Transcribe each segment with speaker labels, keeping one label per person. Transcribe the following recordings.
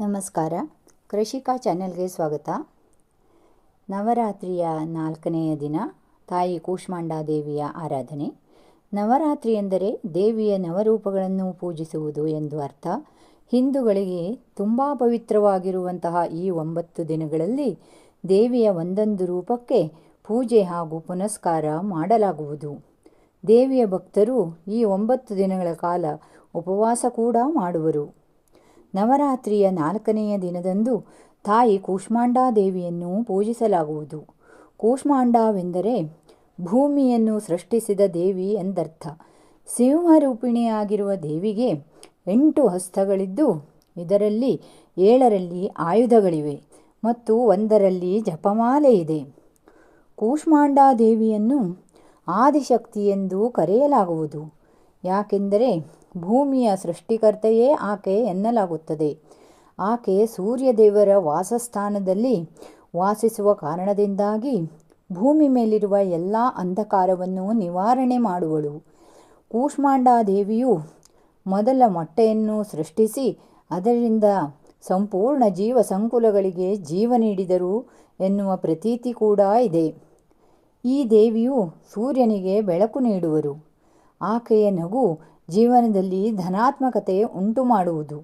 Speaker 1: ನಮಸ್ಕಾರ. ಕೃಷಿಕಾ ಚಾನೆಲ್ಗೆ ಸ್ವಾಗತ. ನವರಾತ್ರಿಯ ನಾಲ್ಕನೆಯ ದಿನ, ತಾಯಿ ಕೂಷ್ಮಾಂಡಾದೇವಿಯ ಆರಾಧನೆ. ನವರಾತ್ರಿ ಎಂದರೆ ದೇವಿಯ ನವರೂಪಗಳನ್ನು ಪೂಜಿಸುವುದು ಎಂದು ಅರ್ಥ. ಹಿಂದೂಗಳಿಗೆ ತುಂಬ ಪವಿತ್ರವಾಗಿರುವಂತಹ ಈ ಒಂಬತ್ತು ದಿನಗಳಲ್ಲಿ ದೇವಿಯ ಒಂದೊಂದು ರೂಪಕ್ಕೆ ಪೂಜೆ ಹಾಗೂ ಪುನಸ್ಕಾರ ಮಾಡಲಾಗುವುದು. ದೇವಿಯ ಭಕ್ತರು ಈ ಒಂಬತ್ತು ದಿನಗಳ ಕಾಲ ಉಪವಾಸ ಕೂಡ ಮಾಡುವರು. ನವರಾತ್ರಿಯ ನಾಲ್ಕನೆಯ ದಿನದಂದು ತಾಯಿ ಕೂಷ್ಮಾಂಡಾ ದೇವಿಯನ್ನು ಪೂಜಿಸಲಾಗುವುದು. ಕೂಷ್ಮಾಂಡಾವೆಂದರೆ ಭೂಮಿಯನ್ನು ಸೃಷ್ಟಿಸಿದ ದೇವಿ ಎಂದರ್ಥ. ಸಿಂಹರೂಪಿಣಿಯಾಗಿರುವ ದೇವಿಗೆ ಎಂಟು ಹಸ್ತಗಳಿದ್ದು, ಇದರಲ್ಲಿ ಏಳರಲ್ಲಿ ಆಯುಧಗಳಿವೆ ಮತ್ತು ಒಂದರಲ್ಲಿ ಜಪಮಾಲೆ ಇದೆ. ಕೂಷ್ಮಾಂಡಾ ದೇವಿಯನ್ನು ಆದಿಶಕ್ತಿ ಎಂದು ಕರೆಯಲಾಗುವುದು. ಯಾಕೆಂದರೆ ಭೂಮಿಯ ಸೃಷ್ಟಿಕರ್ತೆಯೇ ಆಕೆ ಎನ್ನಲಾಗುತ್ತದೆ. ಆಕೆ ಸೂರ್ಯದೇವರ ವಾಸಸ್ಥಾನದಲ್ಲಿ ವಾಸಿಸುವ ಕಾರಣದಿಂದಾಗಿ ಭೂಮಿ ಮೇಲಿರುವ ಎಲ್ಲ ಅಂಧಕಾರವನ್ನು ನಿವಾರಣೆ ಮಾಡುವಳು. ಕೂಷ್ಮಾಂಡಾ ದೇವಿಯು ಮೊದಲ ಮೊಟ್ಟೆಯನ್ನು ಸೃಷ್ಟಿಸಿ ಅದರಿಂದ ಸಂಪೂರ್ಣ ಜೀವ ಸಂಕುಲಗಳಿಗೆ ಜೀವ ನೀಡಿದರು ಎನ್ನುವ ಪ್ರತೀತಿ ಕೂಡ ಇದೆ. ಈ ದೇವಿಯು ಸೂರ್ಯನಿಗೆ ಬೆಳಕು ನೀಡುವರು. ಆಕೆಯ ನಗು ಜೀವನದಲ್ಲಿ ಧನಾತ್ಮಕತೆ ಉಂಟು ಮಾಡುವುದು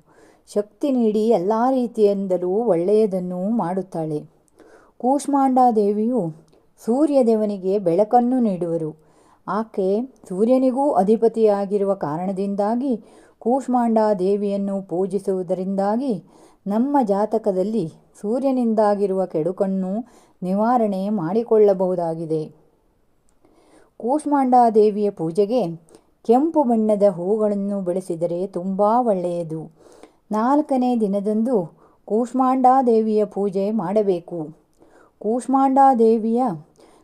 Speaker 1: ಶಕ್ತಿ ನೀಡಿ ಎಲ್ಲ ರೀತಿಯಿಂದಲೂ ಒಳ್ಳೆಯದನ್ನು ಮಾಡುತ್ತಾಳೆ. ಕೂಷ್ಮಾಂಡಾದೇವಿಯು ಸೂರ್ಯದೇವನಿಗೆ ಬೆಳಕನ್ನು ನೀಡುವರು. ಆಕೆ ಸೂರ್ಯನಿಗೂ ಅಧಿಪತಿಯಾಗಿರುವ ಕಾರಣದಿಂದಾಗಿ ಕೂಷ್ಮಾಂಡಾದೇವಿಯನ್ನು ಪೂಜಿಸುವುದರಿಂದಾಗಿ ನಮ್ಮ ಜಾತಕದಲ್ಲಿ ಸೂರ್ಯನಿಂದಾಗಿರುವ ಕೆಡುಕನ್ನು ನಿವಾರಣೆ ಮಾಡಿಕೊಳ್ಳಬಹುದಾಗಿದೆ. ಕೂಷ್ಮಾಂಡಾದೇವಿಯ ಪೂಜೆಗೆ ಕೆಂಪು ಬಣ್ಣದ ಹೂಗಳನ್ನು ಬೆಳೆಸಿದರೆ ತುಂಬ ಒಳ್ಳೆಯದು. ನಾಲ್ಕನೇ ದಿನದಂದು ಕೂಷ್ಮಾಂಡಾದೇವಿಯ ಪೂಜೆ ಮಾಡಬೇಕು. ಕೂಷ್ಮಾಂಡಾ ದೇವಿಯ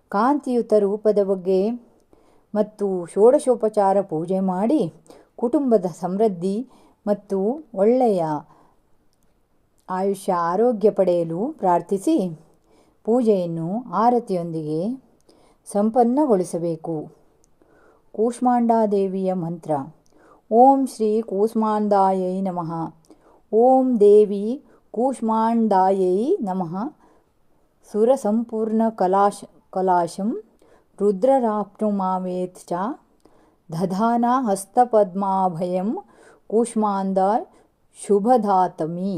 Speaker 1: ಕಾಂತಿಯುತ ರೂಪದ ಬಗ್ಗೆ ಮತ್ತು ಷೋಡಶೋಪಚಾರ ಪೂಜೆ ಮಾಡಿ ಕುಟುಂಬದ ಸಮೃದ್ಧಿ ಮತ್ತು ಒಳ್ಳೆಯ ಆಯುಷ್ಯ ಆರೋಗ್ಯ ಪಡೆಯಲು ಪ್ರಾರ್ಥಿಸಿ ಪೂಜೆಯನ್ನು ಆರತಿಯೊಂದಿಗೆ ಸಂಪನ್ನಗೊಳಿಸಬೇಕು. ಕೂಷ್ಮಾಂಡಾ ದೇವಿಯ ಮಂತ್ರ ಓಂ ಶ್ರೀ ಕೂಷ್ಮಾಂದಾಯೈ ನಮಃ ಓಂ ದೇವಿ ಕೂಷ್ಮಾಂಡಾಯೈ ನಮಃ ಸುರಸಂಪೂರ್ಣ ಕಲಾಶ ಕಲಾಶಂ ರುದ್ರರಾಪ್ನುಮಾವೇತ್ ಚ ದಧಾನಾ ಹಸ್ತಪದ್ಮಾಭಯಂ ಕೂಷ್ಮಾಂದ ಶುಭದಾತಮಿ